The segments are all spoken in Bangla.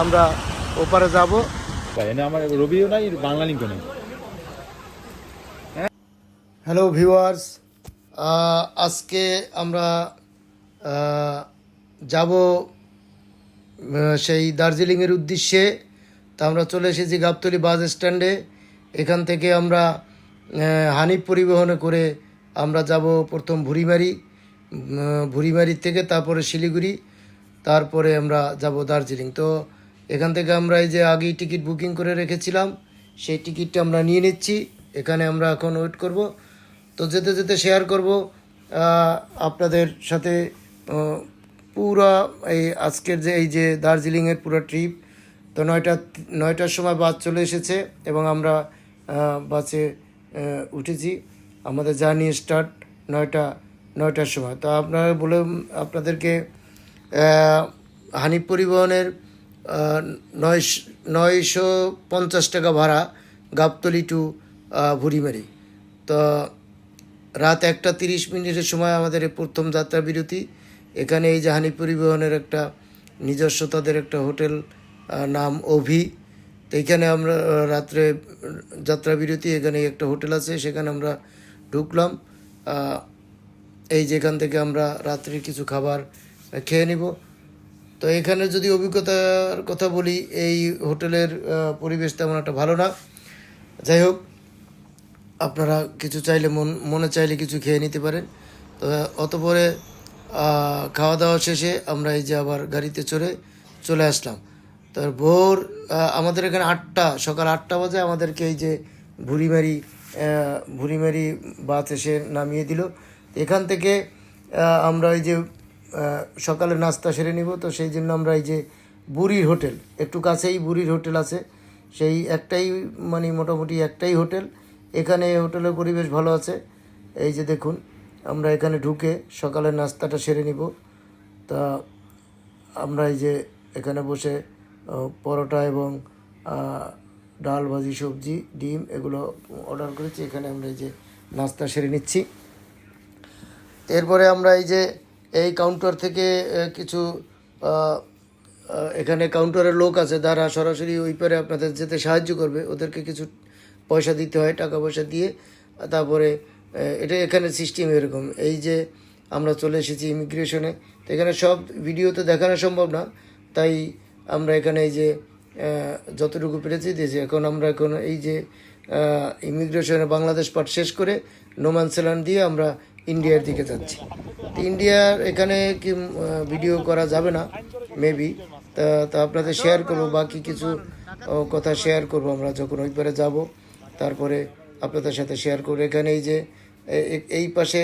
আমরা ওপারে যাব। এনে আমার রবিও নাই বাংলা লিঙ্কও নেই। হ্যালো ভিউয়ার্স আজকে আমরা যাব সেই দার্জিলিংয়ের উদ্দেশ্যে। তা আমরা চলে এসেছি গাবতলি বাস স্ট্যান্ডে। এখান থেকে আমরা হানিফ পরিবহনে করে আমরা যাব প্রথম ভুড়িমারি উম, ভুড়িমারি থেকে তারপরে শিলিগুড়ি তারপরে আমরা যাব দার্জিলিং। তো এখান থেকে আমরা এই যে আগেই টিকিট বুকিং করে রেখেছিলাম, সেই টিকিটটা আমরা নিয়ে নিচ্ছি। এখানে আমরা এখন ওয়েট করব। তো যেতে যেতে শেয়ার করব আপনাদের সাথে পুরা এই আজকের যে, এই যে দার্জিলিংয়ের পুরো ট্রিপ তো নয়টা, নয়টার সময় বাস চলে এসেছে এবং আমরা বাসে উঠেছি। আমাদের জার্নি স্টার্ট নয়টা, নয়টার সময়। তো আপনারা বলে, আপনাদেরকে হানিফ পরিবহনের নয়শ, নয়শো পঞ্চাশ টাকা ভাড়া গাবতলি টু ভুড়িমারি। তো রাত একটা তিরিশ মিনিটের সময় আমাদের এই প্রথম যাত্রা বিরতি। এখানে এই জাহানি পরিবহনের একটা নিজস্ব তাদের একটা হোটেল নাম অভি। তো এখানে আমরা রাত্রে যাত্রা বিরতি, এখানে একটা হোটেল আছে, সেখানে আমরা ঢুকলাম। এই যেখান থেকে আমরা রাত্রে কিছু খাবার খেয়ে নিব। তো এখানে যদি অভিজ্ঞতার কথা বলি, এই হোটেলের পরিবেশ তেমন একটা ভালো না। যাই হোক, আপনারা কিছু চাইলে মন, মনে চাইলে কিছু খেয়ে নিতে পারেন। তো, অতপরে খাওয়া দাওয়া শেষে আমরা এই যে আবার গাড়িতে চড়ে চলে আসলাম। তো ভোর আমাদের এখানে আটটা, সকাল আটটা বাজে আমাদেরকে এই যে ভুড়িমারি ভুড়িমারি বাস এসে নামিয়ে দিল। এখান থেকে আমরা এই যে সকালে নাস্তা সেরে নিব। তো সেই জন্য আমরা এই যে বুড়ির হোটেল, একটু কাছেই বুড়ির হোটেল আছে। সেই একটাই মানে মোটামুটি একটাই হোটেল। এখানে হোটেলের পরিবেশ ভালো আছে। এই যে দেখুন, আমরা এখানে ঢুকে সকালের নাস্তাটা সেরে নিব। তা আমরা এই যে এখানে বসে পরোটা এবং ডাল, ভাজি, সবজি, ডিম এগুলো অর্ডার করেছি। এখানে আমরা এই যে নাস্তা সেরে নিচ্ছি। এরপরে আমরা এই যে এই কাউন্টার থেকে কিছু এখানে কাউন্টারের লোক আছে যারা সরাসরি ওই পারে আপনাদের যেতে সাহায্য করবে। ওদেরকে কিছু পয়সা দিতে হয়, টাকা পয়সা দিয়ে। তারপরে এটা এখানে সিস্টেম এরকম। এই যে আমরা চলে এসেছি ইমিগ্রেশনে তো এখানে সব ভিডিও তো দেখানো সম্ভব না। তাই আমরা এখানে এই যে যতটুকু পেরেছি দিয়েছি। এখন আমরা এখন এই যে ইমিগ্রেশনে বাংলাদেশ পার্ট শেষ করে নোমান সেলান দিয়ে আমরা ইন্ডিয়ার দিকে যাচ্ছি। তো ইন্ডিয়ার এখানে কি ভিডিও করা যাবে না? মেবি তা তা আপনাদের শেয়ার করব, বাকি কিছু কথা শেয়ার করব আমরা যখন ওই পারে যাব। তারপরে আপনাদের সাথে শেয়ার করব। এখানে এই যে এই পাশে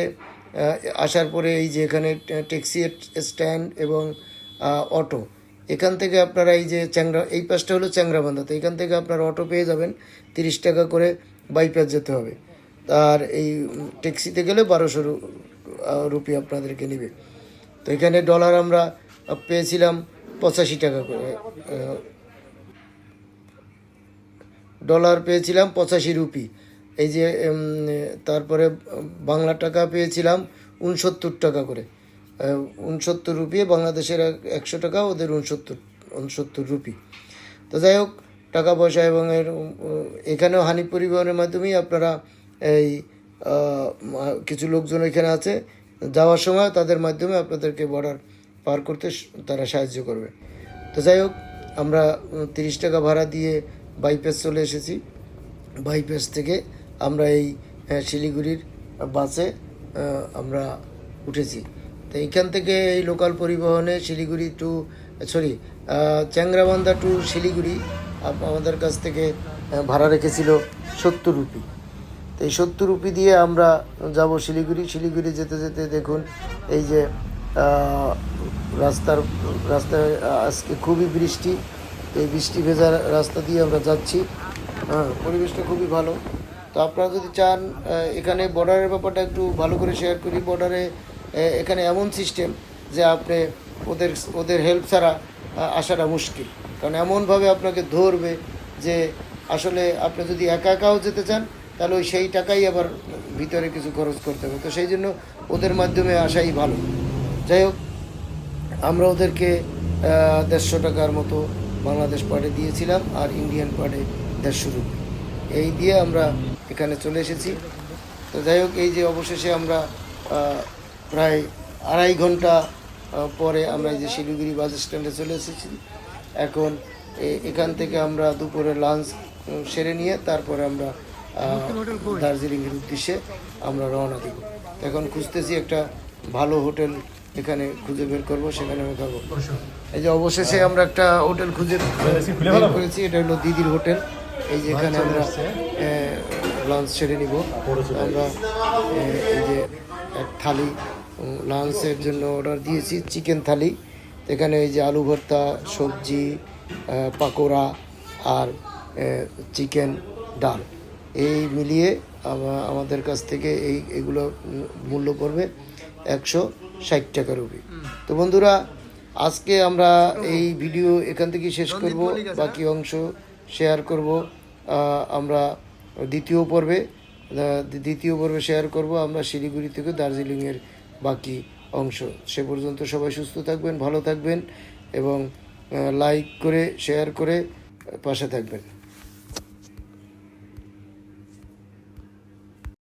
আসার পরে এই যে এখানে ট্যাক্সি স্ট্যান্ড এবং অটো এখান থেকে আপনারা এই যে চ্যাংরা, এই পাশটা হলো চ্যাংরাবান্ধা। তো এখান থেকে আপনারা অটো পেয়ে যাবেন। তিরিশ টাকা করে বাইপাস যেতে হবে। আর এই ট্যাক্সিতে গেলে বারোশো রুপি আপনাদেরকে নেবে। তো এখানে ডলার আমরা পেয়েছিলাম পঁচাশি টাকা করে ডলার পেয়েছিলাম পঁচাশি রুপি। এই যে তারপরে বাংলা টাকা পেয়েছিলাম উনসত্তর টাকা করে। উনসত্তর রুপি, বাংলাদেশের এক- একশো টাকা, ওদের উনসত্তর উনসত্তর রুপি। তো যাই হোক, টাকা পয়সা এবং এর এখানেও হানি পরিবহনের মাধ্যমেই আপনারা এই কিছু লোকজন এখানে আছে, যাওয়ার সময় তাদের মাধ্যমে আপনাদেরকে বর্ডার পার করতে তারা সাহায্য করবে। তো যাই হোক, আমরা তিরিশ টাকা ভাড়া দিয়ে বাইপাস চলে এসেছি। বাইপাস থেকে আমরা এই শিলিগুড়ির বাসে আমরা উঠেছি। তো এইখান থেকে এই লোকাল পরিবহনে Siliguri to sorry Changrabandha to Siliguri আমাদের কাছ থেকে ভাড়া রেখেছিল সত্তর রুপি। এই সত্তর রুপি দিয়ে আমরা যাব শিলিগুড়ি। শিলিগুড়ি যেতে যেতে দেখুন, এই যে রাস্তার, রাস্তায় আজকে খুবই বৃষ্টি। এই বৃষ্টি ভেজা রাস্তা দিয়ে আমরা যাচ্ছি। হ্যাঁ পরিবেশটা খুবই ভালো। তো আপনারা যদি চান এখানে বর্ডারের ব্যাপারটা একটু ভালো করে শেয়ার করি। বর্ডারে এখানে এমন সিস্টেম যে আপনি ওদের ওদের হেল্প ছাড়া আসাটা মুশকিল। কারণ এমনভাবে আপনাকে ধরবে যে আসলে আপনি যদি একা একাও যেতে চান তাহলে ওই সেই টাকাই আবার ভিতরে কিছু খরচ করতে হবে। তো সেই জন্য ওদের মাধ্যমে আসাই ভালো। যাই হোক, আমরা ওদেরকে দেড়শো টাকার মতো বাংলাদেশ পার্টে দিয়েছিলাম আর ইন্ডিয়ান পার্টে দেড়শো রুপি। এই দিয়ে আমরা এখানে চলে এসেছি। তো যাই হোক, এই যে অবশেষে আমরা প্রায় আড়াই ঘণ্টা পরে আমরা এই যে শিলিগুড়ি বাস স্ট্যান্ডে চলে এসেছি। এখন এখান থেকে আমরা দুপুরে লাঞ্চ সেরে নিয়ে তারপরে আমরা দার্জিলিংয়ের উদ্দেশ্যে আমরা রওনা দিব। এখন খুঁজতেছি একটা ভালো হোটেল এখানে খুঁজে বের করব সেখানে আমি খাব এই যে অবশেষে আমরা একটা হোটেল খুঁজে বের করেছি এটা হলো দিদির হোটেল। এই যে এখানে আমরা লাঞ্চ সেরে নিব। আমরা এই যে এক থালি লাঞ্চের জন্য অর্ডার দিয়েছি চিকেন থালি। এখানে এই যে আলু ভর্তা সবজি পাকোড়া আর চিকেন ডাল। এই মিলিয়ে আমাদের কাছ থেকে এই এগুলো মূল্য পড়বে একশো ষাট টাকা রুপি। তো বন্ধুরা আজকে আমরা এই ভিডিও এখান থেকে শেষ করব। বাকি অংশ শেয়ার করব। আমরা দ্বিতীয় পর্বে দ্বিতীয় পর্বে শেয়ার করব আমরা শিলিগুড়ি থেকে দার্জিলিংয়ের বাকি অংশ। সে পর্যন্ত সবাই সুস্থ থাকবেন ভালো থাকবেন এবং লাইক করে শেয়ার করে পাশে থাকবেন।